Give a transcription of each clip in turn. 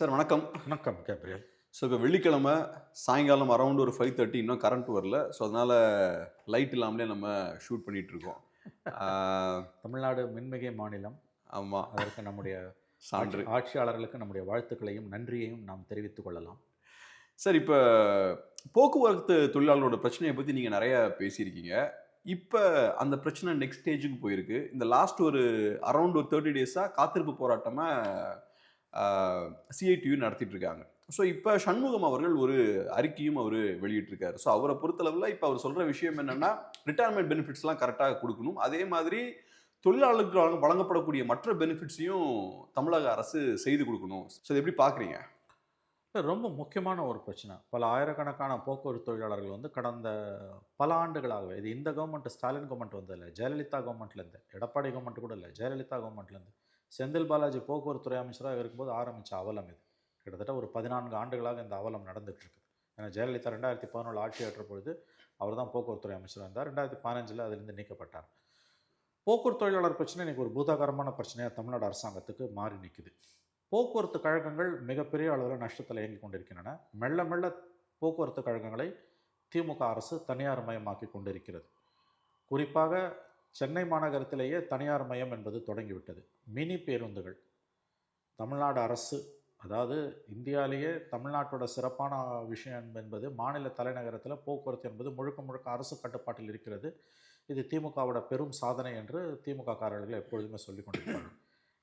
Sir வணக்கம். வணக்கம் Gabriel. So இப்போ வெள்ளிக்கிழமை சாயங்காலம் அரௌண்ட் ஒரு ஃபைவ் தேர்ட்டி இன்னும் கரண்ட் வரல. ஸோ அதனால் லைட் இல்லாமலே நம்ம ஷூட் பண்ணிட்டு இருக்கோம். தமிழ்நாடு மின்மிகை மாநிலம். ஆமாம் அதற்கு நம்முடைய சான்று. ஆட்சி- ஆட்சியாளர்களுக்கு நம்முடைய வாழ்த்துக்களையும் நன்றியையும் நாம் தெரிவித்துக் கொள்ளலாம். சார் இப்போ போக்குவரத்து தொழிலாளர்களோட பிரச்சனையை பற்றி நீங்கள் நிறைய பேசியிருக்கீங்க. இப்போ அந்த பிரச்சனை நெக்ஸ்ட் ஸ்டேஜுக்கு போயிருக்கு. இந்த லாஸ்ட் ஒரு அரௌண்ட் ஒரு தேர்ட்டி டேஸாக காத்திருப்பு போராட்டமாக சிஐடியு நடத்திட்டு இருக்காங்க ஸோ இப்போ சண்முகம் அவர்கள் ஒரு அறிக்கையும் அவர் வெளியிட்டிருக்காரு. ஸோ அவரை பொறுத்தளவில் இப்போ அவர் சொல்கிற விஷயம் என்னென்னா ரிட்டையர்மெண்ட் பெனிஃபிட்ஸ்லாம் கரெக்டாக கொடுக்கணும். அதே மாதிரி தொழிலாளர்களுக்கு வழங்க- வழங்கப்படக்கூடிய மற்ற பெனிஃபிட்ஸையும் தமிழக அரசு செய்து கொடுக்கணும். ஸோ இதை எப்படி பார்க்குறீங்க ரொம்ப முக்கியமான ஒரு பிரச்சனை. பல ஆயிரக்கணக்கான போக்குவரத்து தொழிலாளர்கள் வந்து கடந்த பல ஆண்டுகளாகவே இது இந்த கவர்மெண்ட் ஸ்டாலின் கவர்மெண்ட் வந்ததில்லை ஜெயலலிதா கவர்மெண்ட்லேருந்து எடப்பாடி கவர்மெண்ட் கூட இல்லை ஜெயலலிதா கவர்மெண்ட்லேருந்து செந்தில் பாலாஜி போக்குவரத்துறை அமைச்சராக இருக்கும்போது ஆரம்பித்த அவலம் இது. கிட்டத்தட்ட ஒரு பதினான்கு ஆண்டுகளாக இந்த அவலம் நடந்துகிட்டு இருக்குது ஏன்னா ஜெயலலிதா ரெண்டாயிரத்தி பதினொன்று ஆட்சி ஏற்ற பொழுது அவர் தான் போக்குவரத்துறை அமைச்சராக இருந்தார். ரெண்டாயிரத்தி பதினஞ்சில் அதிலிருந்து நீக்கப்பட்டார். போக்குவரத்து தொழிலாளர் பிரச்சனை இன்னைக்கு ஒரு பூதாகரமான பிரச்சனையாக தமிழ்நாடு அரசாங்கத்துக்கு மாறி நிற்குது போக்குவரத்து கழகங்கள் மிகப்பெரிய அளவில் நஷ்டத்தில் இயங்கி கொண்டிருக்கின்றன. மெல்ல மெல்ல போக்குவரத்து கழகங்களை திமுக அரசு தனியார் மயமாக்கி கொண்டிருக்கிறது. குறிப்பாக சென்னை மாநகரத்திலேயே தனியார் மயம் என்பது தொடங்கிவிட்டது. மினி பேருந்துகள். தமிழ்நாடு அரசு அதாவது இந்தியாவிலேயே தமிழ்நாட்டோட சிறப்பான விஷயம் என்பது மாநில தலைநகரத்தில் போக்குவரத்து என்பது முழுக்க முழுக்க அரசு கட்டுப்பாட்டில் இருக்கிறது. இது திமுகவோட பெரும் சாதனை என்று திமுக காரர்கள் எப்பொழுதுமே சொல்லிக் கொண்டிருப்பாங்க.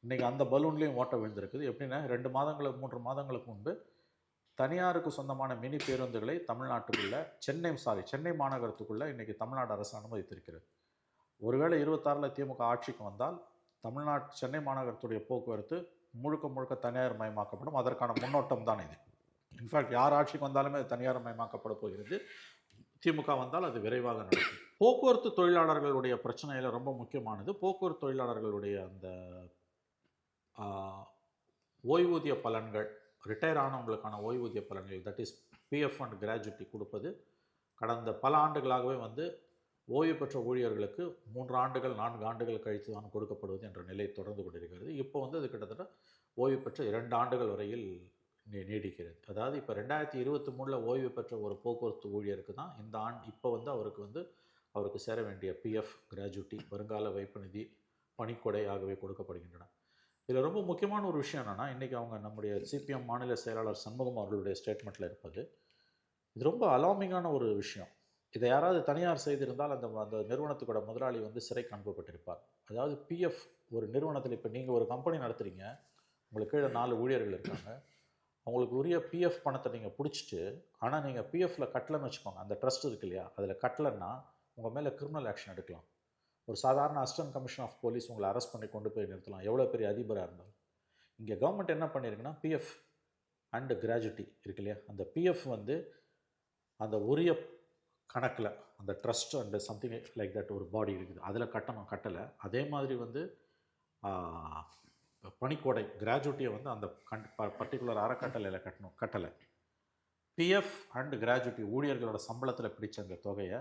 இன்றைக்கி அந்த பலூன்லேயும் ஓட்ட விழுந்திருக்குது. எப்படின்னா ரெண்டு மாதங்களுக்கு மூன்று மாதங்களுக்கு முன்பு தனியாருக்கு சொந்தமான மினி பேருந்துகளை தமிழ்நாட்டுக்குள்ளே சென்னை சாரி சென்னை மாநகரத்துக்குள்ளே இன்றைக்கி தமிழ்நாடு அரசு அனுமதித்திருக்கிறது. ஒருவேளை இருபத்தாறில் திமுக ஆட்சிக்கு வந்தால் தமிழ்நாட்டு சென்னை மாநகரத்துடைய போக்குவரத்து முழுக்க முழுக்க தனியார் மயமாக்கப்படும் அதற்கான முன்னோட்டம் தான் இது. இன்ஃபேக்ட் யார் ஆட்சிக்கு வந்தாலுமே அது தனியார் மயமாக்கப்பட போகிறது. திமுக வந்தால் அது விரைவாக நடக்கும். போக்குவரத்து தொழிலாளர்களுடைய பிரச்சனையில் ரொம்ப முக்கியமானது. போக்குவரத்து தொழிலாளர்களுடைய அந்த ஓய்வூதிய பலன்கள் ரிட்டையர் ஆனவங்களுக்கான ஓய்வூதிய பலன்கள் that is PF and gratuity கொடுப்பது கடந்த பல ஆண்டுகளாகவே வந்து ஓய்வு பெற்ற ஊழியர்களுக்கு மூன்று ஆண்டுகள் நான்கு ஆண்டுகள் கழித்து தான் கொடுக்கப்படுவது என்ற நிலை தொடர்ந்து கொண்டிருக்கிறது. இப்போ வந்து அது கிட்டத்தட்ட ஓய்வு பெற்ற இரண்டு ஆண்டுகள் வரையில் நீ நீடிக்கிறது. அதாவது இப்போ ரெண்டாயிரத்தி இருபத்தி மூணில் ஓய்வு பெற்ற ஒரு போக்குவரத்து ஊழியருக்கு தான் இந்த ஆண்டு இப்போ வந்து அவருக்கு வந்து அவருக்கு சேர வேண்டிய பிஎஃப் கிராஜுவிட்டி வருங்கால வைப்பு நிதி பணிக்கொடை ஆகவே கொடுக்கப்படுகின்றன. இதில் ரொம்ப முக்கியமான ஒரு விஷயம் என்னென்னா இன்றைக்கி அவங்க நம்முடைய சிபிஎம் மாநில செயலாளர் சண்முகம் அவர்களுடைய ஸ்டேட்மெண்ட்டில் இருப்பது இது ரொம்ப அலாமிங்கான ஒரு விஷயம். இதை யாராவது தனியார் செய்திருந்தால் அந்த அந்த நிறுவனத்துக்கோட முதலாளி வந்து சிறைக்கு அனுப்பப்பட்டிருப்பார் அதாவது பிஎஃப் ஒரு நிறுவனத்தில் இப்போ நீங்கள் ஒரு கம்பெனி நடத்துகிறீங்க உங்களுக்கு கீழே நாலு ஊழியர்கள் இருக்காங்க. அவங்களுக்கு உரிய பிஎஃப் பணத்தை நீங்கள் பிடிச்சிட்டு ஆனால் நீங்கள் பிஎஃப்பில் கட்டலன்னு வச்சுக்கோங்க அந்த ட்ரஸ்ட் இருக்கு இல்லையா? அதில் கட்டலைன்னா உங்கள் மேலே கிரிமினல் ஆக்ஷன் எடுக்கலாம். ஒரு சாதாரண அசிஸ்டன்ட் கமிஷன் ஆஃப் போலீஸ் உங்களை அரெஸ்ட் பண்ணி கொண்டு போய் நிறுத்தலாம். எவ்வளோ பெரிய அதிபராக இருந்தாலும். இங்கே கவர்மெண்ட் என்ன பண்ணியிருக்குன்னா பிஎஃப் அண்டு கிராஜுவிட்டி இருக்கு இல்லையா? அந்த பிஎஃப் வந்து அந்த உரிய கணக்கில் அந்த trust and something like that ஒரு பாடி இருக்குது. அதில் கட்டணும் கட்டலை. அதே மாதிரி வந்து பனிக்கோடை கிராஜுவிட்டியை வந்து அந்த கண் பர்டிகுலர் அறக்கட்டளையில் கட்டணும் கட்டலை. பிஎஃப் அண்ட் கிராஜுவிட்டி ஊழியர்களோட சம்பளத்தில் பிடிச்ச அந்த தொகையை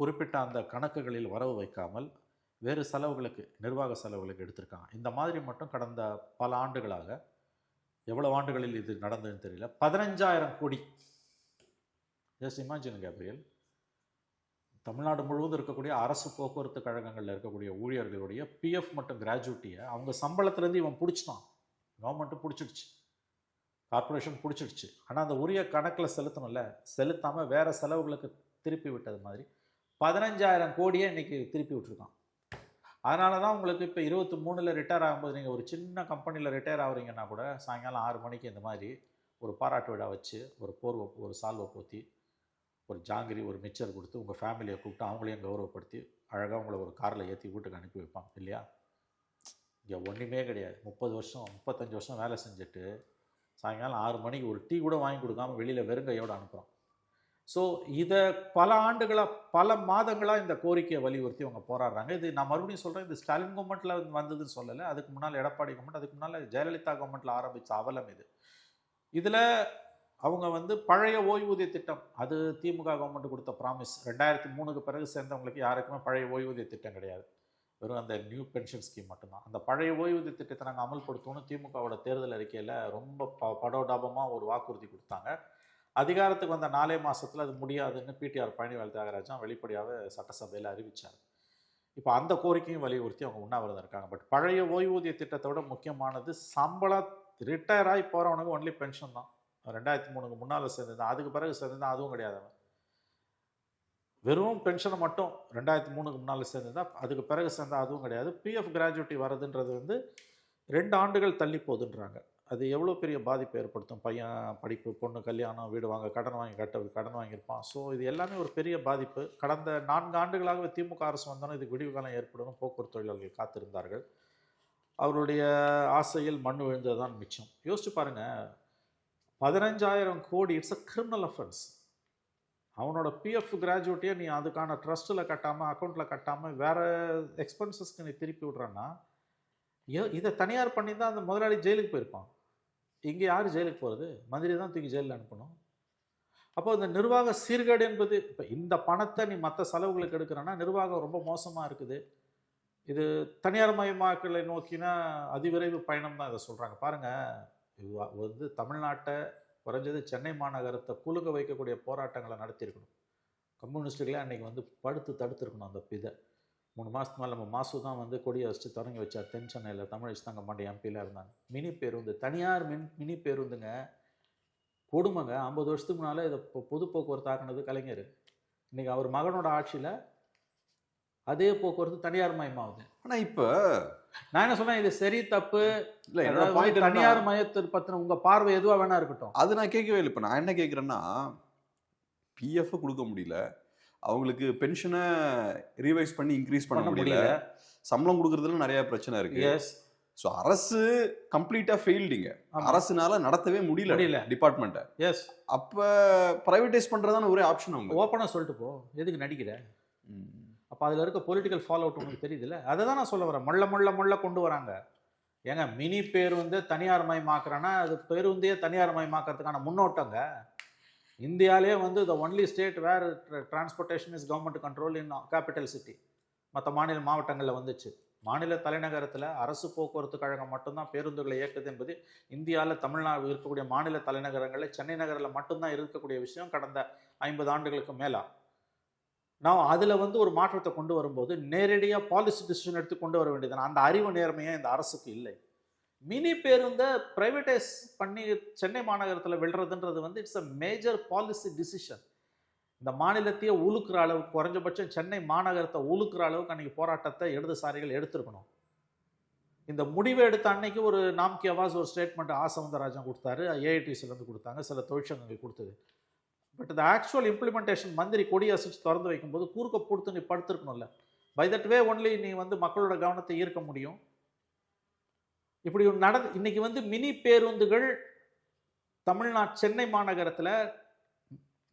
குறிப்பிட்ட அந்த கணக்குகளில் வரவு வைக்காமல் வேறு செலவுகளுக்கு நிர்வாக செலவுகளுக்கு எடுத்திருக்காங்க. இந்த மாதிரி மட்டும் கடந்த பல ஆண்டுகளாக எவ்வளோ ஆண்டுகளில் இது நடந்ததுன்னு தெரியல. பதினஞ்சாயிரம் கோடி. Just imagine Gabriel. தமிழ்நாடு முழுவதும் இருக்கக்கூடிய அரசு போக்குவரத்து கழகங்களில் இருக்கக்கூடிய ஊழியர்களுடைய பிஎஃப் மற்றும் கிராஜுவிட்டியை அவங்க சம்பளத்துலேருந்து இவன் பிடிச்சிட்டான். கவர்மெண்ட்டும் பிடிச்சிடுச்சு. கார்ப்பரேஷன் பிடிச்சிடுச்சு. ஆனால் அந்த உரிய கணக்கில் செலுத்தணும்ல. செலுத்தாமல் வேறு செலவுகளுக்கு திருப்பி விட்டது மாதிரி பதினஞ்சாயிரம் கோடியே இன்றைக்கி திருப்பி விட்டுருக்கான். அதனால தான் உங்களுக்கு இப்போ இருபத்தி மூணில் ரிட்டையர் ஆகும்போது நீங்கள் ஒரு சின்ன கம்பெனியில் ரிட்டையர் ஆகுறீங்கன்னா கூட சாயங்காலம் ஆறு மணிக்கு இந்த மாதிரி ஒரு பாராட்டு விழா வச்சு ஒரு போர்வை ஒரு சால்வை போத்தி ஒரு ஜாங்கிரி ஒரு மிச்சர் கொடுத்து உங்கள் ஃபேமிலியை கூப்பிட்டு அவங்களையும் கௌரவப்படுத்தி அழகாக உங்களை ஒரு காரில் ஏற்றி வீட்டுக்கு அனுப்பி வைப்பாங்க இல்லையா? இங்கே ஒன்றுமே கிடையாது. முப்பது வருஷம் முப்பத்தஞ்சு வருஷம் வேலை செஞ்சுட்டு சாயங்காலம் ஆறு மணிக்கு ஒரு டீ கூட வாங்கி கொடுக்காம வெளியில் வெறுங்கையோடு அனுப்புகிறோம் ஸோ இதை பல ஆண்டுகளாக பல மாதங்களாக இந்த கோரிக்கையை வலியுறுத்தி அவங்க போராடுறாங்க. இது நான் மறுபடியும் சொல்கிறேன் இது ஸ்டாலின் கவர்மெண்ட்டில் வந்ததுன்னு சொல்லலை. அதுக்கு முன்னால் எடப்பாடி கவர்மெண்ட் அதுக்கு முன்னால் ஜெயலலிதா கவர்மெண்ட்டில் ஆரம்பித்த அவலம் இது. இதில் அவங்க வந்து பழைய ஓய்வூதிய திட்டம். அது திமுக கவர்மெண்ட் கொடுத்த ப்ராமிஸ் ரெண்டாயிரத்தி மூணுக்கு பிறகு சேர்ந்தவங்களுக்கு யாருக்குமே பழைய ஓய்வூதிய திட்டம் கிடையாது. வெறும் அந்த நியூ பென்ஷன் ஸ்கீம் மட்டும்தான். அந்த பழைய ஓய்வூதிய திட்டத்தை நாங்கள் அமல்படுத்தணும்னு திமுகவோட தேர்தல் அறிக்கையில் ரொம்ப ப படோடாபமாக ஒரு வாக்குறுதி கொடுத்தாங்க. அதிகாரத்துக்கு வந்த நாலே மாதத்தில் அது முடியாதுன்னு பிடிஆர் பழனிவேல் தியாகராஜன் வெளிப்படையாக சட்டசபையில் அறிவித்தார் இப்போ அந்த கோரிக்கையும் வலியுறுத்தி அவங்க உண்ணாவிரதம் இருக்காங்க. பட் பழைய ஓய்வூதிய திட்டத்தோட முக்கியமானது சம்பளம் ரிட்டையர் ஆகி போகிறவனுக்கு ஒன்லி பென்ஷன் தான். ரெண்டாயிரத்தி மூணுக்கு முன்னால் சேர்ந்துருந்தான். அதுக்கு பிறகு சேர்ந்துருந்தான். அதுவும் கிடையாது அவன். வெறும் பென்ஷனை மட்டும் ரெண்டாயிரத்தி மூணுக்கு முன்னால் சேர்ந்துருந்தா அதுக்கு பிறகு சேர்ந்தால் அதுவும் கிடையாது. பிஎஃப் கிராஜுவிட்டி வரதுன்றது வந்து ரெண்டு ஆண்டுகள் தள்ளி போகுதுன்றாங்க. அது எவ்வளோ பெரிய பாதிப்பை ஏற்படுத்தும்? பையன் படிப்பு பொண்ணு கல்யாணம் வீடு வாங்க கடன் வாங்கி கட்ட கடன் வாங்கியிருப்பான். ஸோ இது எல்லாமே ஒரு பெரிய பாதிப்பு. கடந்த நான்கு ஆண்டுகளாகவே திமுக அரசு வந்தாலும் இதுக்கு விடிவு காலம் ஏற்படும் போக்குவரத்து தொழிலாளர்கள் காத்திருந்தார்கள். அவருடைய ஆசையில் மண் விழுந்தது தான் மிச்சம். யோசிச்சு பாருங்கள் பதினஞ்சாயிரம் கோடி இட்ஸ் அ கிரிமினல் அஃபென்ஸ் அவனோட பிஎஃப் கிராஜுவேட்டியை நீ அதுக்கான ட்ரஸ்ட்டில் கட்டாமல் அக்கௌண்ட்டில் கட்டாமல் வேறு எக்ஸ்பென்சஸ்க்கு நீ திருப்பி விட்றன்னா ஏ- இதை தனியார் பண்ணி தான் அந்த முதலாளி ஜெயிலுக்கு போயிருப்பான். இங்கே யார் ஜெயிலுக்கு போகிறது மந்திரி தான் தூக்கி ஜெயிலில் அனுப்பணும். அப்போ இந்த நிர்வாக சீர்கேடு என்பது இப்போ இந்த பணத்தை நீ மற்ற செலவுகளுக்கு எடுக்கிறன்னா நிர்வாகம் ரொம்ப மோசமாக இருக்குது. இது தனியார் மயமாக்கலை நோக்கினா அதிவிரைவு பயணம் தான் இதை சொல்கிறாங்க பாருங்கள் இது வந்து தமிழ்நாட்டை குறைஞ்சது சென்னை மாநகரத்தை குலுங்க வைக்கக்கூடிய போராட்டங்களை நடத்தியிருக்கணும். கம்யூனிஸ்ட்டுகளே அன்றைக்கி வந்து படுத்து தடுத்துருக்கணும் அந்த இதை. மூணு மாதத்துக்கு மேலே நம்ம மாசு தான் வந்து கொடியை வச்சு தொடங்கி வச்சார் தென் சென்னையில் தமிழ் தங்க மாட்டேன் எம்பியில் இருந்தாங்க. மினி பேருந்து தனியார் மின் மினி பேருந்துங்க. கொடுமைங்க. ஐம்பது வருஷத்துக்கு முன்னால் இதை இப்போ பொது போக்குவரத்து ஆக்கினது கலைஞர். இன்றைக்கி அவர் மகனோட ஆட்சியில் அதே போக்குவரத்து தனியார் மயமாகுது. ஆனால் இப்போ நான் என்ன சொன்னேன் இது சரி தப்பு. இல்ல என்னோட தனியார் மயத்தை பத்தின உங்க பார்வை எதுவா வேணா இருக்கட்டும். அது நான் கேட்கவே இல்லை. இப்போ நான் என்ன கேட்குறேன்னா பிஎஃப் கொடுக்க முடியல. அவங்களுக்கு பென்ஷனை ரீவைஸ் பண்ணி இன்க்ரீஸ் பண்ண முடியல. சம்பளம் கொடுக்கறதுல நிறைய பிரச்சனை இருக்கு. எஸ் ஸோ அரசு கம்ப்ளீட்டா ஃபெயில்டிங்க அரசுனால நடத்தவே முடியல முடியல. டிபார்ட்மெண்ட்டை எஸ் அப்ப பிரைவேடைஸ் பண்றதான ஒரே ஆப்ஷன் அவங்க ஓப்பனாக சொல்லிட்டு போ. எதுக்கு நடிக்கிற? அப்போ அதில் இருக்க பொலிட்டிக்கல் ஃபாலோ அவுட் உங்களுக்கு தெரியுதுல்ல? அதை தான் நான் சொல்ல வரேன். மொள்ள மொள்ள மொள்ள கொண்டு வராங்க. ஏங்க மினி பேருந்து தனியார் மயமாக்குறேன்னா அது பேருந்தையே தனியார் மயமாக்கிறதுக்கான முன்னோட்டங்க. இந்தியாவிலே வந்து the only state where transportation is government control in capital city மற்ற மாநில மாவட்டங்களில் வந்துச்சு. மாநில தலைநகரத்தில் அரசு போக்குவரத்து கழகம் மட்டும்தான் பேருந்துகளை இயக்குது என்பது இந்தியாவில் தமிழ்நாடு இருக்கக்கூடிய மாநில தலைநகரங்களில் சென்னை நகரில் மட்டும்தான் இருக்கக்கூடிய விஷயம் கடந்த ஐம்பது ஆண்டுகளுக்கு மேலே. நான் அதில் வந்து ஒரு மாற்றத்தை கொண்டு வரும்போது நேரடியாக பாலிசி டிசிஷன் எடுத்து கொண்டு வர வேண்டியது அந்த அறிவு நேர்மையாக இந்த அரசுக்கு இல்லை. மினி பேருந்தை ப்ரைவேட்டைஸ் பண்ணி சென்னை மாநகரத்தில் விழுறதுன்றது வந்து it's a major policy decision இந்த மாநிலத்தையே உழுக்கிற அளவுக்கு குறைஞ்சபட்சம் சென்னை மாநகரத்தை உழுக்கிற அளவுக்கு அன்றைக்கி போராட்டத்தை இடதுசாரிகள் எடுத்திருக்கணும். இந்த முடிவை எடுத்த அன்னைக்கு ஒரு நாம்கி அவாஸ் ஒரு ஸ்டேட்மெண்ட் ஆ சவுந்தரராஜன் கொடுத்தாரு. ஏஐடிசிலேருந்து கொடுத்தாங்க. சில தொழிற்சங்கங்கள் கொடுத்தது. பட் இந்த ஆக்சுவல் இம்ப்ளிமெண்டேஷன் மந்திரி கொடி அசைச்சு திறந்து வைக்கும்போது கூர்க்க கொடுத்து நீ படுத்திருக்கணும்ல. பை தட் வே ஒன்லி நீ வந்து மக்களோட கவனத்தை ஈர்க்க முடியும். இப்படி நட நடந்து இன்னைக்கு வந்து மினி பேருந்துகள் தமிழ்நாடு சென்னை மாநகரத்தில்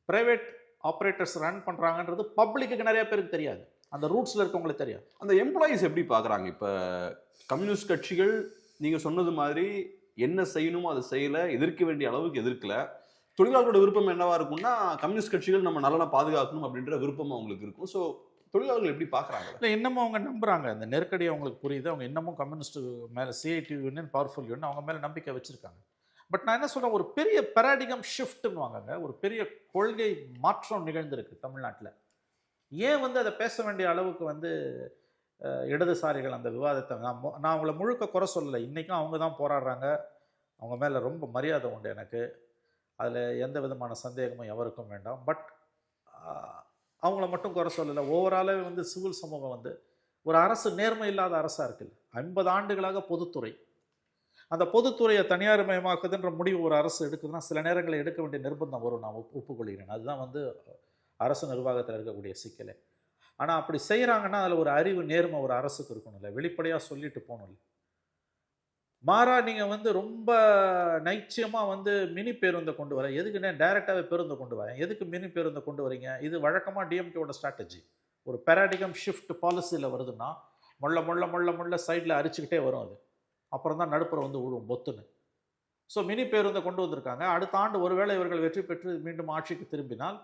பிரைவேட் ஆப்ரேட்டர்ஸ் ரன் பண்ணுறாங்கன்றது பப்ளிக்கு நிறைய பேருக்கு தெரியாது. அந்த ரூட்ஸில் இருக்கவங்களுக்கு தெரியாது. அந்த எம்ப்ளாயீஸ் எப்படி பார்க்குறாங்க? இப்போ கம்யூனிஸ்ட் கட்சிகள் நீங்கள் சொன்னது மாதிரி என்ன செய்யணுமோ அதை செய்யலை எதிர்க்க வேண்டிய அளவுக்கு எதிர்க்கலை. தொழிலாளர்களோட விருப்பம் என்னவா இருக்கும்னா கம்யூனிஸ்ட் கட்சிகள் நம்ம நலனை பாதுகாக்கணும் அப்படின்ற விருப்பம் அவங்களுக்கு இருக்கும். ஸோ தொழிலாளர்கள் எப்படி பார்க்குறாங்க இல்லை இன்னமும் அவங்க நம்புறாங்க. அந்த நெருக்கடி அவங்களுக்கு புரியுது. அவங்க இன்னமும் கம்யூனிஸ்ட் மேலே சிஐடி யூனியன் பவர்ஃபுல் யூனியன் அவங்க மேலே நம்பிக்கை வச்சுருக்காங்க. பட் நான் என்ன சொல்கிறேன் ஒரு பெரிய பெராடிகம் ஷிஃப்ட்னு வாங்க ஒரு பெரிய கொள்கை மாற்றம் நிகழ்ந்திருக்கு தமிழ்நாட்டில். ஏன் வந்து அதை பேச வேண்டிய அளவுக்கு வந்து இடதுசாரிகள் அந்த விவாதத்தை நான் நான் அவங்கள முழுக்க குறை சொல்லலை. இன்றைக்கும் அவங்க தான் போராடுறாங்க. அவங்க மேலே ரொம்ப மரியாதை உண்டு எனக்கு. அதில் எந்த விதமான சந்தேகமும் எவருக்கும் வேண்டாம். பட் அவங்கள மட்டும் குறை சொல்லலை. ஓவராலே வந்து சிவில் சமூகம் வந்து ஒரு அரசு நேர்மை இல்லாத அரசாக இருக்குது ஐம்பது ஆண்டுகளாக பொதுத்துறை. அந்த பொதுத்துறையை தனியார் மயமாக்குதுன்ற முடிவு ஒரு அரசு எடுக்குதுன்னா சில நேரங்களில் எடுக்க வேண்டிய நிர்பந்தம் வரும். நான் ஒப்புக்கொள்கிறேன். அதுதான் வந்து அரசு நிர்வாகத்தில் இருக்கக்கூடிய சிக்கலே. ஆனால் அப்படி செய்கிறாங்கன்னா அதில் ஒரு அறிவு நேர்மை ஒரு அரசுக்கு இருக்கணும்ல. வெளிப்படையாக சொல்லிட்டு போகணும்ல. மாறா நீங்கள் வந்து ரொம்ப நைச்சியமாக வந்து மினி பேருந்தை கொண்டு வரேன் எதுக்குன்னே டைரெக்டாகவே பேருந்தை கொண்டு வரேன் எதுக்கு மினி பேருந்தை கொண்டு வரீங்க? இது வழக்கமாக டிஎம்கேவோட ஸ்ட்ராட்டஜி. ஒரு பெராடிகம் ஷிஃப்ட் பாலிசியில் வருதுன்னா முள்ள முள்ள முள்ள முள்ள சைடில் அரிச்சுக்கிட்டே வரும் அது. அப்புறம் தான் நடுப்புற வந்து விழுவும் பொத்துன்னு. ஸோ மினி பேருந்தை கொண்டு வந்திருக்காங்க. அடுத்த ஆண்டு ஒருவேளை இவர்கள் வெற்றி பெற்று மீண்டும் ஆட்சிக்கு திரும்பினால்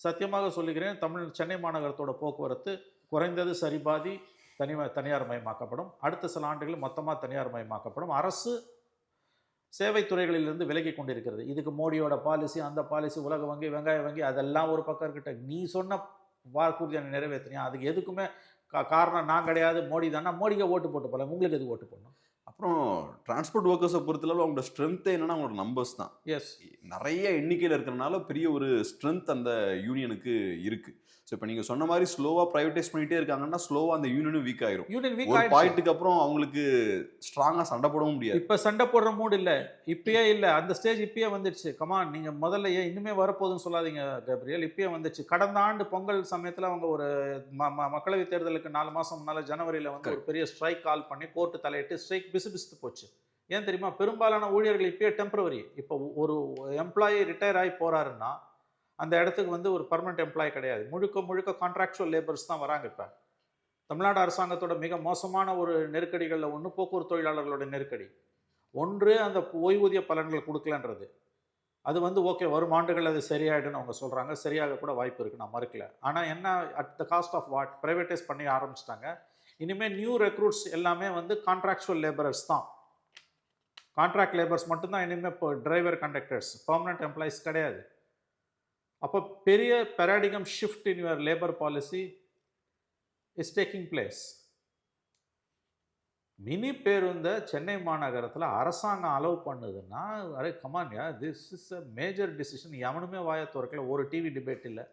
சத்தியமாக சொல்லுகிறேன் தமிழ் சென்னை மாநகரத்தோட போக்குவரத்து குறைந்தது சரிபாதி தனி தனியார் மயமாக்கப்படும் அடுத்த சில ஆண்டுகளில் மொத்தமாக தனியார் மயமாக்கப்படும் அரசு சேவை துறைகளிலிருந்து விலகி கொண்டிருக்கிறது. இதுக்கு மோடியோட பாலிசி அந்த பாலிசி உலக வங்கி வெங்காய வங்கி அதெல்லாம் ஒரு பக்கம் இருக்கட்டும். நீ சொன்ன வாக்குறுதியை நிறைவேற்றினியா அதுக்கு எதுக்குமே கா- காரணம் நான் கிடையாது. மோடி தானே? மோடிக்கு ஓட்டு போட்டு போல உங்களுக்கு எதுக்கு ஓட்டு போடணும்? அப்புறம் டிரான்ஸ்போர்ட் ஒர்க்கர்ஸை பொறுத்தளவு அவங்களோட ஸ்ட்ரென்த் என்னன்னா அவங்களோட நம்பர்ஸ் தான். எஸ் நிறைய எண்ணிக்கையில் இருக்கிறனால பெரிய ஒரு ஸ்ட்ரென்த் அந்த யூனியனுக்கு இருக்கு. ஸோ இப்போ நீங்க சொன்ன மாதிரி ஸ்லோவா ப்ரைவேடைஸ் பண்ணிட்டே இருக்காங்கன்னா ஸ்லோவா அந்த யூனியனும் வீக் ஆயிரும். யூனியன் வீக் ஆயிடுச்சு. பாயிண்ட்டுக்கு அப்புறம் அவங்களுக்கு ஸ்ட்ராங்கா சண்டை போடவும் முடியாது. இப்ப சண்டை போடுற மூடு இல்ல. இப்பயே இல்ல. அந்த ஸ்டேஜ் இப்பயே வந்துடுச்சு. கமான் நீங்க முதல்ல ஏன் இன்னுமே வரப்போகுதுன்னு சொல்லாதீங்க கேப்ரியல். இப்பயே வந்துச்சு கடந்த ஆண்டு பொங்கல் சமயத்துல அவங்க ஒரு ம- ம- மக்களவை தேர்தலுக்கு நாலு மாசம் முன்னால ஜனவரியில வந்து ஒரு பெரிய ஸ்ட்ரைக் கால் பண்ணி கோர்ட்டு தலையிட்டு ஸ்ட்ரைக் பிசு பிசுத்து போச்சு. ஏன் தெரியுமா? பெரும்பாலான ஊழியர்கள் இப்பயே டெம்பரவரி இப்போ ஒரு எம்ப்ளாயி ரிட்டையர் ஆகி போறாருன்னா அந்த இடத்துக்கு வந்து ஒரு பர்மனெண்ட் எம்ப்ளாய் கிடையாது. முழுக்க முழுக்க கான்ட்ராக்சுவல் லேபர்ஸ் தான் வராங்க இப்போ. தமிழ்நாடு அரசாங்கத்தோட மிக மோசமான ஒரு நெருக்கடிகளில் ஒன்று போக்குவரத்து தொழிலாளர்களோட நெருக்கடி. ஒன்று அந்த ஓய்வூதிய பலன்கள் கொடுக்கலன்றது. அது வந்து ஓகே வரும் ஆண்டுகள் அது சரியாயிடுன்னு அவங்க சொல்கிறாங்க சரியாக கூட வாய்ப்பு இருக்குது நான் மறுக்கல. ஆனால் என்ன at the cost of what privatise பண்ணி ஆரம்பிச்சிட்டாங்க. இனிமேல் நியூ ரெக்ரூட்ஸ் எல்லாமே வந்து கான்ட்ராக்சுவல் லேபரர்ஸ் தான். கான்ட்ராக்ட் லேபர்ஸ் மட்டும்தான் இனிமேல் இப்போ டிரைவர் கண்டக்டர்ஸ் பர்மனெண்ட் எம்ப்ளாயிஸ் கிடையாது. அப்போ பெரிய paradigm shift in your labour policy is taking place mini பேருந்தை சென்னை மாநகரத்தில் அரசாங்கம் அலோவ் பண்ணுதுன்னா அரே கமான்யா this is a major decision எவனுமே வாய திறக்கல. ஒரு டிவி டிபேட் இல்லை.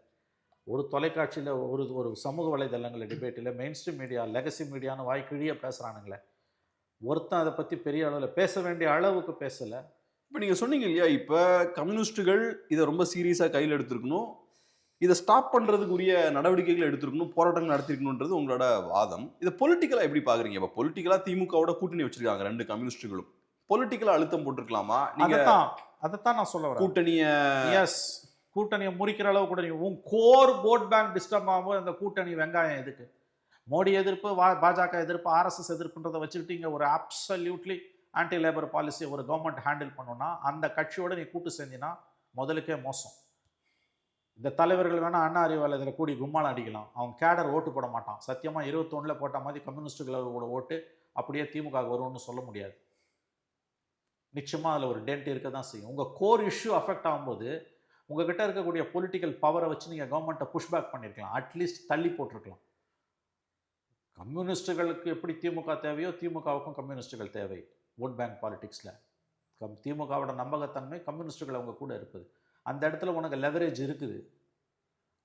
ஒரு தொலைக்காட்சியில் ஒரு ஒரு சமூக வலைதளங்களில் டிபேட் இல்லை. மெயின் ஸ்ட்ரீம் மீடியா லெகசி மீடியான்னு வாய் பேசுகிறானுங்களே ஒருத்தன் அதை பற்றி பெரிய அளவில் பேச வேண்டிய அளவுக்கு பேசலை. இப்போ நீங்க சொன்னீங்க இல்லையா இப்போ கம்யூனிஸ்டுகள் இதை ரொம்ப சீரியஸாக கையில் எடுத்திருக்கணும். இதை ஸ்டாப் பண்றதுக்கு உரிய நடவடிக்கைகள் எடுத்திருக்கணும் போராட்டங்கள் நடத்திருக்கணுன்றது உங்களோட வாதம். இதை பொலிட்டிக்கலா எப்படி பாக்குறீங்க? இப்போ பொலிட்டிக்கலா திமுகவோட கூட்டணி வச்சிருக்காங்க ரெண்டு கம்யூனிஸ்டுகளும். பொலிட்டிக்கலா அழுத்தம் போட்டிருக்கலாமா? நீங்க அதைத்தான் அதைத்தான் நான் சொல்ல வரேன். கூட்டணிய எஸ் கூட்டணியை முறிக்கிற அளவு கூட நீங்க- உன் கோர் போட் பேங்க் டிஸ்டர்ப் ஆகும்போது அந்த கூட்டணி வெங்காயம் எதுக்கு? மோடி எதிர்ப்பு பாஜக எதிர்ப்பு ஆர்எஸ்எஸ் எதிர்ப்புன்றதை வச்சுக்கிட்டு இங்க ஒரு அப்சல்யூட்லி ஆன்டி லேபர் பாலிசி ஒரு கவர்மெண்ட் ஹேண்டில் பண்ணுன்னா அந்த கட்சியோட நீ கூட்டு சேர்ந்தினா முதலுக்கே மோசம். இந்த தலைவர்கள் வேணால் அண்ணா அறிவாலயத்தில் கூடி கும்மாளம் அடிக்கலாம். அவன் கேடர் ஓட்டு போட மாட்டான். சத்தியமாக இருபத்தொன்னில் போட்ட மாதிரி கம்யூனிஸ்டுகளோட ஓட்டு அப்படியே திமுக வரும்னு சொல்ல முடியாது. நிச்சயமாக அதில் ஒரு டென்ட் இருக்க தான் செய்யும். உங்கள் கோர் இஷ்யூ அஃபெக்ட் ஆகும்போது உங்ககிட்ட இருக்கக்கூடிய பொலிட்டிக்கல் பவரை வச்சு நீங்கள் கவர்மெண்ட்டை புஷ்பேக் பண்ணியிருக்கலாம் அட்லீஸ்ட் தள்ளி போட்டிருக்கலாம். கம்யூனிஸ்டுகளுக்கு எப்படி திமுக தேவையோ திமுகவுக்கும் கம்யூனிஸ்டுகள் தேவை. ஓட் பேங்க் பாலிடிக்ஸில் கம் திமுகவோட நம்பகத்தன்மை கம்யூனிஸ்டுகள் அவங்க கூட இருக்குது. அந்த இடத்துல உனக்கு லெவரேஜ் இருக்குது.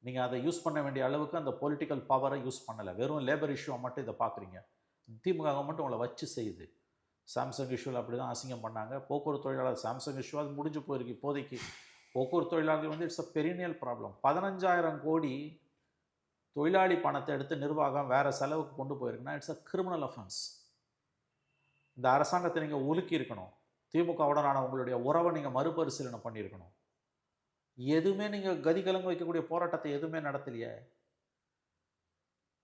நீங்கள் அதை யூஸ் பண்ண வேண்டிய அளவுக்கு அந்த பொலிட்டிக்கல் பவரை யூஸ் பண்ணலை. வெறும் லேபர் இஷ்யூவை மட்டும் இதை பார்க்குறீங்க திமுக கவர்மெண்ட் உங்களை வச்சு செய்யுது. சாம்சங் இஷ்யூவில் அப்படி தான் அசிங்கம் பண்ணாங்க. போக்குவரத்து தொழிலாளர் சாம்சங் இஷ்யூ அது முடிஞ்சு போயிருக்கு இப்போதைக்கு. போக்குவரத்து தொழிலாளர்கள் வந்து இட்ஸ் அ பெரினியல் ப்ராப்ளம் பதினஞ்சாயிரம் கோடி தொழிலாளி பணத்தை எடுத்து நிர்வாகம் வேறு செலவுக்கு கொண்டு போயிருக்குன்னா இட்ஸ் அ கிரிமினல் அஃபென்ஸ் இந்த அரசாங்கத்தை நீங்கள் உலுக்கி இருக்கணும். திமுகவுடனான உங்களுடைய உறவை நீங்கள் மறுபரிசீலனை பண்ணியிருக்கணும். எதுவுமே நீங்கள் கதி கலங்கு வைக்கக்கூடிய போராட்டத்தை எதுவுமே நடத்தலையே.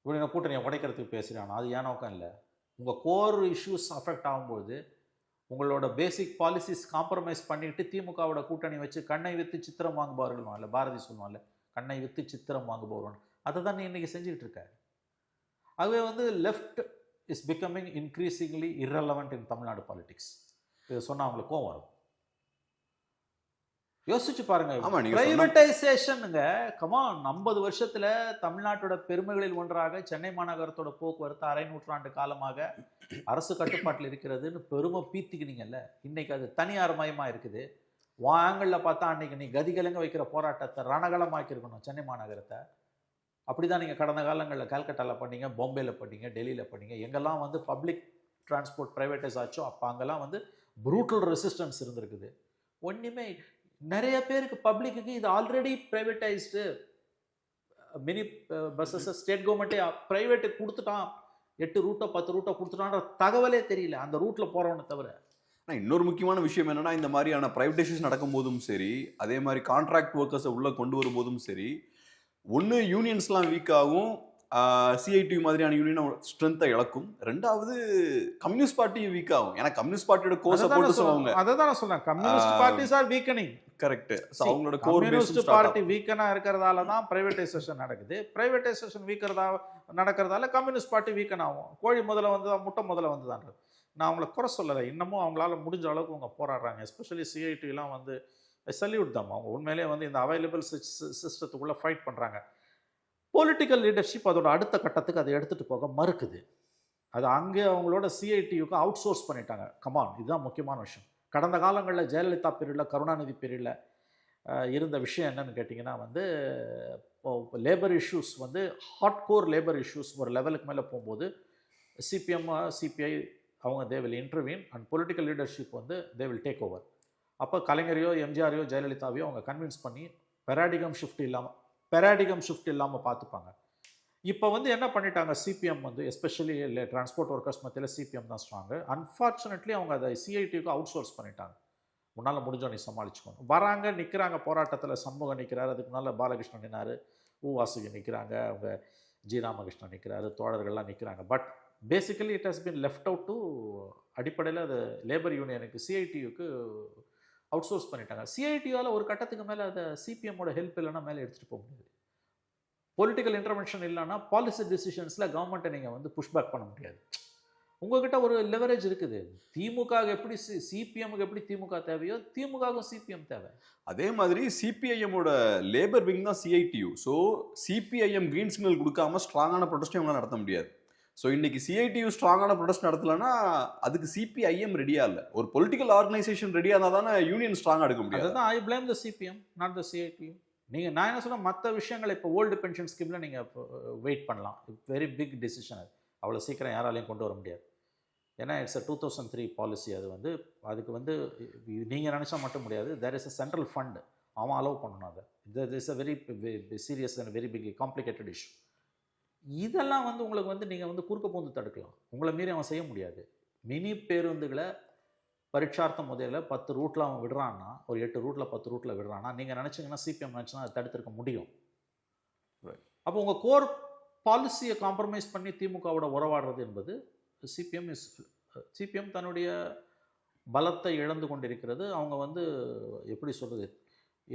இப்படி நான் கூட்டணியை உடைக்கிறதுக்கு பேசுகிறேன் அது ஏன் நோக்கம் இல்லை? உங்கள் கோர் இஷ்யூஸ் அஃபெக்ட் ஆகும்போது உங்களோட பேசிக் பாலிசிஸ் காம்ப்ரமைஸ் பண்ணிட்டு திமுகவோட கூட்டணி வச்சு கண்ணை வித்து சித்திரம் வாங்குபவர்கள் இல்லை பாரதி சொல்லுவான்ல கண்ணை வித்து சித்திரம் வாங்குபவர்கள் அதை தான் நீ இன்றைக்கி செஞ்சுக்கிட்டு இருக்க. அதுவே வந்து left is becoming increasingly irrelevant in Tamil Nadu politics இது சொன்னா அவங்களுக்கு கோவம் வரும். யோசிச்சு பாருங்க பிரைவேட்டைசேஷனுங்க கமான் ஐம்பது வருஷத்துல தமிழ்நாட்டோட பெருமைகளில் ஒன்றாக சென்னை மாநகரத்தோட போக்குவரத்து அரை நூற்றாண்டு காலமாக அரசு கட்டுப்பாட்டில் இருக்கிறதுன்னு பெருமை பீத்திக்கினீங்கல்ல. இன்னைக்கு அது தனியார் மயமா இருக்குது ஆங்கிளில் பார்த்தா அன்னைக்கு நீ கதிகலங்க வைக்கிற போராட்டத்தை ரணகலமாக்கியிருக்கணும் சென்னை மாநகரத்தை. அப்படிதான் நீங்க கடந்த காலங்களில் கல்கட்டாவில் பண்ணீங்க பாம்பேயில் பண்ணீங்க டெல்லியில் பண்ணீங்க. எங்கெல்லாம் வந்து பப்ளிக் டிரான்ஸ்போர்ட் ப்ரைவேட்டைஸ் ஆச்சோ அப்போ அங்கெல்லாம் வந்து ப்ரூட்டல் ரெசிஸ்டன்ஸ் இருந்திருக்குது. ஒன்றுமே நிறைய பேருக்கு பப்ளிக்கு இது already privatised mini buses state கவர்மெண்ட்டே ப்ரைவேட்டுக்கு கொடுத்துட்டான். எட்டு ரூட்டோ பத்து ரூட்டோ கொடுத்துட்டான்ற தகவலே தெரியல. அந்த ரூட்டில் போகிறவனை தவிர. ஆனா இன்னொரு முக்கியமான விஷயம் என்னன்னா இந்த மாதிரியான பிரைவேடைசேஷன் நடக்கும் போதும் சரி அதே மாதிரி கான்ட்ராக்ட் ஒர்க்கர்ஸை உள்ள கொண்டு வரும்போதும் சரி ஒன்று யூனியன்ஸ்லாம் வீக் ஆகும். சிஐடி மாதிரியான யூனியன் ஸ்ட்ரென்த்தை இழக்கும். ரெண்டாவது கம்யூனிஸ்ட் பார்ட்டி வீக் ஆகும். ஏன்னா கம்யூனிஸ்ட் பார்ட்டியோட கோ சப்போர்ட்டர்ஸ் அவங்க அதை தான் நான் சொல்றேன். Communist. Parties are weakening correct அவங்களோட கோர் கம்யூனிஸ்ட் பார்ட்டி வீக்கனா இருக்கிறதால தான் பிரைவேடைசேஷன் நடக்குது. பிரைவேடைசேஷன் வீக்கிறதா நடக்கிறதால கம்யூனிஸ்ட் பார்ட்டி வீக்கன் ஆகும். கோழி முதல்ல வந்து முட்டை முதல்ல வந்துதான் நான் அவங்கள குறை சொல்லலை. இன்னமும் அவங்களால முடிஞ்ச அளவுக்கு அவங்க போராடுறாங்க. எஸ்பெஷலி சிஐடிலாம் வந்து சல்யூட் தான் அவங்க உண்மையிலேயே வந்து இந்த அவைலபிள் சிஸ்டத்துக்குள்ளே ஃபைட் பண்ணுறாங்க பொலிட்டிக்கல் லீடர்ஷிப் அதோட அடுத்த கட்டத்துக்கு அதை எடுத்துகிட்டு போக மறுக்குது. அது அங்கே அவங்களோட சிஐடியுக்கு அவுட் சோர்ஸ் பண்ணிட்டாங்க. கமான் இதுதான் முக்கியமான விஷயம். கடந்த காலங்களில் ஜெயலலிதா பீரியடில் கருணாநிதி பீரியடில் இருந்த விஷயம் என்னன்னு கேட்டிங்கன்னா வந்து லேபர் இஷ்யூஸ் வந்து ஹாட் கோர் லேபர் இஷ்யூஸ் ஒரு லெவலுக்கு மேலே போகும்போது சிபிஎம் சிபிஐ அவங்க they will and political leadership வந்து தே வில் டேக் ஓவர் அப்போ கலைஞரையோ எம்ஜிஆரையோ ஜெயலலிதாவையோ அவங்க கன்வின்ஸ் பண்ணி பெராடிகம் ஷிஃப்ட் இல்லாமல் பெராடிகம் ஷிஃப்ட் இல்லாமல் பார்த்துப்பாங்க. இப்போ வந்து என்ன பண்ணிட்டாங்க சிபிஎம் வந்து எஸ்பெஷலி டிரான்ஸ்போர்ட் ஒர்க்கர்ஸ் மத்தியில் சிபிஎம் தான் ஸ்ட்ராங்கு அன்ஃபார்ச்சுனேட்லி அவங்க அதை சிஐடிக்கு அவுட் சோர்ஸ் பண்ணிட்டாங்க. முன்னால் முடிஞ்சோ நீ சமாளிச்சுக்கணும் வராங்க நிற்கிறாங்க போராட்டத்தில் சண்முகம் நிற்கிறாரு அதுக்கு முன்னால் பாலகிருஷ்ணன் நின்னார் ஊ வாசுகி நிற்கிறாங்க அவங்க ஜி ராமகிருஷ்ணன் நிற்கிறாரு தோழர்கள்லாம் நிற்கிறாங்க but basically it has been left out to அடிப்படையில் அது லேபர் யூனியனுக்கு சிஐடியுக்கு அவுட் சோர்ஸ் பண்ணிட்டாங்க சிஐடியால் ஒரு கட்டத்துக்கு மேலே அதை சிபிஎம்மோட ஹெல்ப் இல்லைன்னா மேலே எடுத்துகிட்டு போக முடியாது. பொலிட்டிக்கல் இன்டர்வென்ஷன் இல்லைன்னா பாலிசி டிசிஷன்ஸில் கவர்மெண்ட்டை நீங்கள் வந்து புஷ்பேக் பண்ண முடியாது. உங்ககிட்ட ஒரு லெவரேஜ் இருக்குது. திமுக எப்படி சிபிஎம்க்கு எப்படி திமுக தேவையோ திமுகவும் சிபிஎம் தேவை. அதே மாதிரி சிபிஐஎம்மோட லேபர் விங் தான் CITU so CPIM green signal கொடுக்காம ஸ்ட்ராங்கான ப்ரொடெஸ்ட்டும் இவங்களால் நடத்த முடியாது. ஸோ இன்னைக்கு சிஐடியு ஸ்ட்ராங்கான ப்ரொடெஸ்ட் நடத்தலைன்னா அதுக்கு சிபிஐஎம் ரெடியா இல்லை. ஒரு பொலிட்டிக்கல் ஆர்கனைசேஷன் ரெடியாக இருந்தால் தானே யூனியன் ஸ்ட்ராங்காக எடுக்க முடியாது. அதுதான் I blame the CPM not the CIT நீங்கள் நான் என்ன சொன்னால் மற்ற விஷயங்கள் இப்போ ஓல்டு பென்ஷன் ஸ்கீமில் நீங்கள் வெயிட் பண்ணலாம். வெரி பிக் டெசிஷன் அது. அவ்வளோ சீக்கிரம் யாராலையும் கொண்டு வர முடியாது. ஏன்னா it's a two thousand three policy அது வந்து அதுக்கு வந்து நீங்கள் நினச்சா மட்டும் முடியாது. There is a central fund அவன் அலோவ் பண்ணணும் அதை. இது is a very serious and very big complicated issue இதெல்லாம் வந்து உங்களுக்கு வந்து நீங்கள் வந்து குறுக்க பூந்து தடுக்கலாம். உங்களை மீறி அவன் செய்ய முடியாது. மினி பேருந்துகளை பரீட்சார்த்த முதல்ல பத்து ரூட்டில் அவன் விடுறான்னா ஒரு எட்டு ரூட்டில் பத்து ரூட்டில் விடுறான்னா நீங்கள் நினச்சிங்கன்னா சிபிஎம் நினச்சினா அதை தடுத்திருக்க முடியும். அப்போ உங்கள் கோர் பாலிசியை காம்ப்ரமைஸ் பண்ணி திமுகவோட உறவாடுறது என்பது சிபிஎம் இஸ் சிபிஎம் தன்னுடைய பலத்தை இழந்து கொண்டிருக்கிறது. அவங்க வந்து எப்படி சொல்கிறது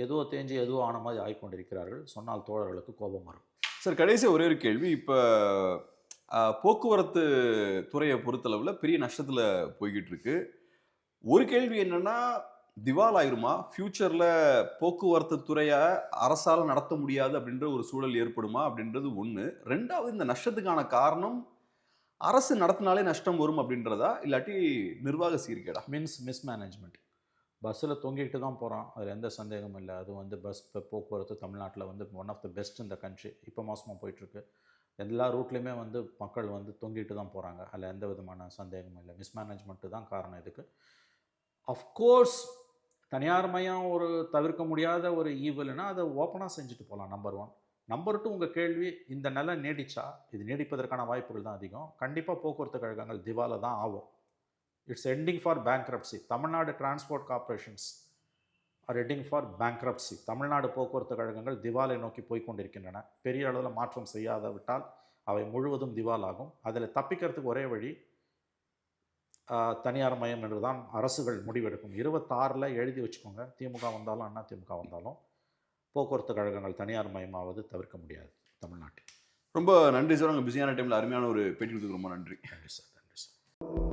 எதுவோ தேஞ்சு எதுவோ ஆன மாதிரி ஆகிக்கொண்டிருக்கிறார்கள். சொன்னால் தோழர்களுக்கு கோபம் வரும். சார் கடைசி ஒரே ஒரு கேள்வி. இப்போ போக்குவரத்து துறையை பொறுத்தளவில் பெரிய நஷ்டத்தில் போய்கிட்டு இருக்கு ஒரு கேள்வி என்னன்னா திவால் ஆயிருமா ஃப்யூச்சரில் போக்குவரத்து துறையை அரசால் நடத்த முடியாது அப்படின்ற ஒரு சூழல் ஏற்படுமா? அப்படின்றது ஒன்று ரெண்டாவது இந்த நஷ்டத்துக்கான காரணம் அரசு நடத்தினாலே நஷ்டம் வரும் அப்படின்றதா? இல்லாட்டி நிர்வாக சீர்கேடா? மீன்ஸ் மிஸ்மேனேஜ்மெண்ட் பஸ்ஸில் தொங்கிட்டு தான் போகிறான். அதில் எந்த சந்தேகமும் இல்லை. அது வந்து பஸ் போக்குவரத்து தமிழ்நாட்டில் வந்து ஒன் ஆஃப் த பெஸ்ட் இந்த கண்ட்ரி இப்போ மாதமாக போயிட்டுருக்கு. எல்லா ரூட்லேயுமே வந்து மக்கள் வந்து தொங்கிட்டு தான் போகிறாங்க. அதில் எந்த விதமான சந்தேகமும் இல்லை. மிஸ்மேனேஜ்மெண்ட்டு தான் காரணம் இதுக்கு. அஃப்கோர்ஸ் தனியார் மையம் ஒரு தவிர்க்க முடியாத ஒரு ஈவல்னா அதை ஓப்பனாக செஞ்சுட்டு போகலாம் நம்பர் ஒன் நம்பர் டூ உங்கள் கேள்வி இந்த நிலை நீடிச்சா இது நீடிப்பதற்கான வாய்ப்புகள் தான் அதிகம். கண்டிப்பாக போக்குவரத்து கழகங்கள் திவாலை தான் ஆகும். It's ending for bankruptcy Tamil Nadu transport corporations are ending for bankruptcy Tamil Nadu போக்குவரத்து கழகங்கள் திவாலை நோக்கி போய் கொண்டிருக்கின்றன பெரிய அளவில் மாற்றம் செய்யாத விட்டால் அவை முழுவதும் திவாலாகும். அதில் தப்பிக்கிறதுக்கு ஒரே வழி தனியார் மயம் என்று தான் அரசுகள் முடிவெடுக்கும். இருபத்தாறில் எழுதி வச்சுக்கோங்க. திமுக வந்தாலும் அண்ணா திமுக வந்தாலும் போக்குவரத்து கழகங்கள் தனியார் மயமாவது தவிர்க்க முடியாது தமிழ்நாட்டில். ரொம்ப நன்றி சார். உங்கள் பிஸியான டைமில் அருமையான ஒரு பேட்டி கொடுத்துக்கு ரொம்ப நன்றி. நன்றி சார். நன்றி சார்.